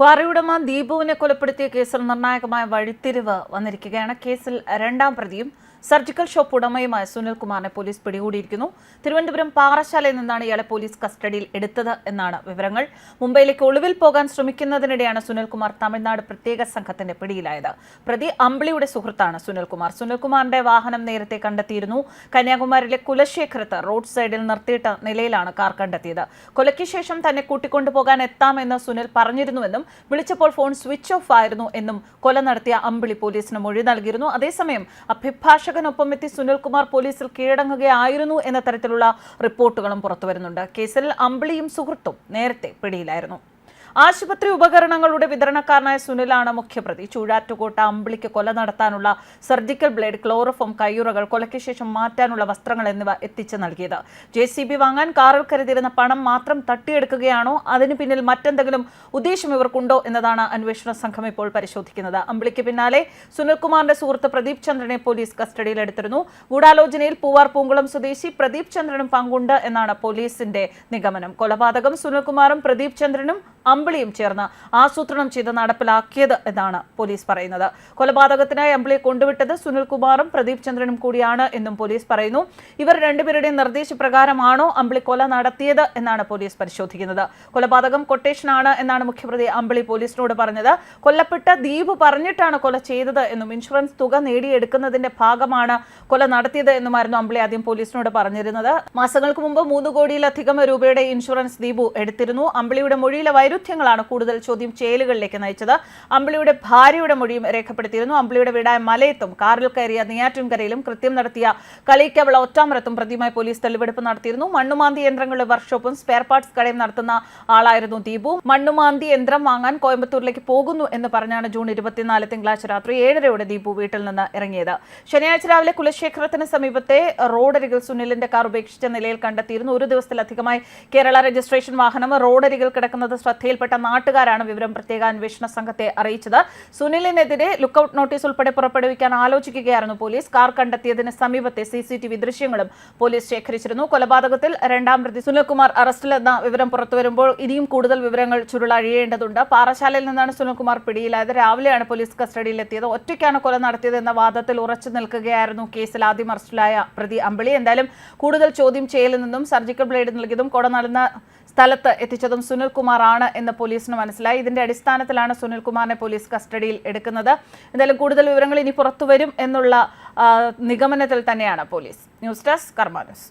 Quarry ഉടമ ദീപുവിനെ കൊലപ്പെടുത്തിയ കേസിൽ നിർണായകമായ വഴിത്തിരിവ് വന്നിരിക്കുകയാണ്. കേസിൽ രണ്ടാം പ്രതിയും സർജിക്കൽ ഷോപ്പ് ഉടമയുമായ സുനിൽകുമാറിനെ പോലീസ് പിടികൂടിയിരിക്കുന്നു. തിരുവനന്തപുരം പാറശാലയിൽ നിന്നാണ് ഇയാളെ പോലീസ് കസ്റ്റഡിയിൽ എടുത്തത് എന്നാണ് വിവരങ്ങൾ. മുംബൈയിലേക്ക് ഒളിവിൽ പോകാൻ ശ്രമിക്കുന്നതിനിടെയാണ് സുനിൽകുമാർ തമിഴ്നാട് പ്രത്യേക സംഘത്തിന്റെ പിടിയിലായത്. പ്രതി അമ്പിളിയുടെ സുഹൃത്താണ് സുനിൽകുമാർ സുനിൽകുമാറിന്റെ വാഹനം നേരത്തെ കണ്ടെത്തിയിരുന്നു. കന്യാകുമാരിയിലെ കുലശേഖരത്ത് റോഡ് സൈഡിൽ നിർത്തിയിട്ട നിലയിലാണ് കാർ കണ്ടെത്തിയത്. കൊലയ്ക്ക് ശേഷം തന്നെ കൂട്ടിക്കൊണ്ടുപോകാൻ എത്താമെന്ന് സുനിൽ പറഞ്ഞിരുന്നുവെന്നും വിളിച്ചപ്പോൾ ഫോൺ സ്വിച്ച് ഓഫ് ആയിരുന്നു എന്നും കൊല നടത്തിയ അമ്പിളി പോലീസിന് മൊഴി നൽകിയിരുന്നു. അതേസമയം അഭിഭാഷകനൊപ്പം എത്തി സുനിൽകുമാർ പോലീസിൽ കീഴടങ്ങുകയായിരുന്നു എന്ന തരത്തിലുള്ള റിപ്പോർട്ടുകളും പുറത്തുവരുന്നുണ്ട്. കേസിൽ അമ്പിളിയും സുഹൃത്തും നേരത്തെ പിടിയിലായിരുന്നു. ആശുപത്രി ഉപകരണങ്ങളുടെ വിതരണക്കാരനായ സുനിലാണ് മുഖ്യപ്രതി. ചൂഴാറ്റുകോട്ട അമ്പിളിക്ക് കൊല നടത്താനുള്ള സർജിക്കൽ ബ്ലേഡ് ക്ലോറോഫോം കയ്യുറകൾ കൊലയ്ക്ക് ശേഷം മാറ്റാനുള്ള വസ്ത്രങ്ങൾ എന്നിവ എത്തിച്ചു നൽകിയത്. ജെ വാങ്ങാൻ കാറിൽ കരുതിയിരുന്ന പണം മാത്രം തട്ടിയെടുക്കുകയാണോ? അതിന് പിന്നിൽ മറ്റെന്തെങ്കിലും ഉദ്ദേശം ഇവർക്കുണ്ടോ എന്നതാണ് അന്വേഷണ സംഘം ഇപ്പോൾ പരിശോധിക്കുന്നത്. അമ്പിളിക്ക് പിന്നാലെ സുനിൽകുമാറിന്റെ സുഹൃത്ത് പ്രദീപ് ചന്ദ്രനെ പോലീസ് കസ്റ്റഡിയിലെടുത്തിരുന്നു ഗൂഢാലോചനയിൽ പൂവാർ പൂങ്കുളം സ്വദേശി പ്രദീപ് ചന്ദ്രനും പങ്കുണ്ട് എന്നാണ് പോലീസിന്റെ നിഗമനം. കൊലപാതകം സുനിൽകുമാറും പ്രദീപ് ചന്ദ്രനും അമ്പിളിയും ചേർന്ന് ആസൂത്രണം ചെയ്ത് നടപ്പിലാക്കിയത് എന്നാണ് പോലീസ് പറയുന്നത്. കൊലപാതകത്തിനായി അമ്പിളിയെ കൊണ്ടുവിട്ടത് സുനിൽകുമാറും പ്രദീപ് ചന്ദ്രനും കൂടിയാണ് എന്നും പോലീസ് പറയുന്നു. ഇവർ രണ്ടുപേരുടെയും നിർദ്ദേശപ്രകാരമാണോ അമ്പിളി കൊല നടത്തിയത് എന്നാണ് പോലീസ് പരിശോധിക്കുന്നത്. കൊലപാതകം കൊട്ടേഷനാണ് എന്നാണ് മുഖ്യപ്രതി അമ്പിളി പോലീസിനോട് പറഞ്ഞത്. കൊല്ലപ്പെട്ട ദ്വീപ് പറഞ്ഞിട്ടാണ് കൊല ചെയ്തത് എന്നും ഇൻഷുറൻസ് തുക നേടിയെടുക്കുന്നതിന്റെ ഭാഗമാണ് കൊല നടത്തിയത് എന്നുമായിരുന്നു അമ്പിളി ആദ്യം പോലീസിനോട് പറഞ്ഞിരുന്നത്. മാസങ്ങൾക്ക് മുമ്പ് മൂന്ന് കോടിയിലധികം രൂപയുടെ ഇൻഷുറൻസ് ദീപു എടുത്തിരുന്നു. അമ്പിളിയുടെ മൊഴിയിലെ വൈരുദ്ധ്യങ്ങളാണ് കൂടുതൽ ചോദ്യം ചെയ്യലുകളിലേക്ക് നയിച്ചത്. അമ്പിളിയുടെ ഭാര്യയുടെ മൊഴിയും രേഖപ്പെടുത്തിയിരുന്നു. അമ്പിളിയുടെ വീടായ മലയത്തും കാറിൽ കയറിയ നെയ്യാറ്റിൻകരയിലും കൃത്യം നടത്തിയ കളിക്കവള ഒറ്റാമരത്തും പ്രതിയുമായി പോലീസ് തെളിവെടുപ്പ് നടത്തിയിരുന്നു. മണ്ണുമാന്തി യന്ത്രങ്ങളുടെ വർക്ക്ഷോപ്പും സ്പെയർ പാർട്സ് കടയും നടത്തുന്ന ആളായിരുന്നു ദീപു. മണ്ണുമാന്തി യന്ത്രം വാങ്ങാൻ കോയമ്പത്തൂരിലേക്ക് പോകുന്നു എന്ന് പറഞ്ഞാണ് ജൂൺ ഇരുപത്തിനാല് തിങ്കളാഴ്ച രാത്രി ഏഴരയോടെ ദീപു വീട്ടിൽ നിന്ന് ഇറങ്ങിയത്. ശനിയാഴ്ച രാവിലെ കുലശേഖരത്തിന് സമീപത്തെ റോഡരികിൽ സുനിലിന്റെ കാർ ഉപേക്ഷിച്ച നിലയിൽ കണ്ടെത്തിയിരുന്നു. ഒരു ദിവസത്തിലധികമായി കേരള രജിസ്ട്രേഷൻ വാഹനം റോഡരികിൽ കിടക്കുന്നത് ശ്രദ്ധയിൽപ്പെട്ട നാട്ടുകാരാണ് വിവരം പ്രത്യേക അന്വേഷണ സംഘത്തെ അറിയിച്ചത്. സുനിലിനെതിരെ ലുക്കൌട്ട് നോട്ടീസ് ഉൾപ്പെടെ പുറപ്പെടുവിക്കാൻ ആലോചിക്കുകയായിരുന്നു പോലീസ്. കാർ കണ്ടെത്തിയതിന് സമീപത്തെ സി സി ടി വി ദൃശ്യങ്ങളും പോലീസ് ശേഖരിച്ചിരുന്നു. കൊലപാതകത്തിൽ രണ്ടാം പ്രതി സുനിൽകുമാർ അറസ്റ്റിലെന്ന വിവരം പുറത്തുവരുമ്പോൾ ഇനിയും കൂടുതൽ വിവരങ്ങൾ ചുരുളഴിയേണ്ടതുണ്ട്. പാറശാലയിൽ നിന്നാണ് സുനിൽകുമാർ പിടിയിലായത്. രാവിലെയാണ് പോലീസ് കസ്റ്റഡിയിലെത്തിയത്. ഒറ്റയ്ക്കാണ് കൊല നടത്തിയതെന്ന വാദത്തിൽ ഉറച്ചു നിൽക്കുകയായിരുന്നു കേസിൽ ആദ്യം അറസ്റ്റിലായ പ്രതി അമ്പിളി. എന്തായാലും കൂടുതൽ ചോദ്യം ചെയ്യലിൽ നിന്നും സർജിക്കൽ ബ്ലേഡ് നൽകിയതും കൊട നടന്ന സ്ഥലത്ത് എത്തിച്ചതും സുനിൽകുമാർ ആണ് എന്ന് പോലീസിന് മനസ്സിലായി. ഇതിന്റെ അടിസ്ഥാനത്തിലാണ് സുനിൽകുമാറിനെ പോലീസ് കസ്റ്റഡിയിൽ എടുക്കുന്നത്. എന്തായാലും കൂടുതൽ വിവരങ്ങൾ ഇനി പുറത്തുവരും എന്നുള്ള നിഗമനത്തിൽ തന്നെയാണ് പോലീസ്. News desk കർമാനസ്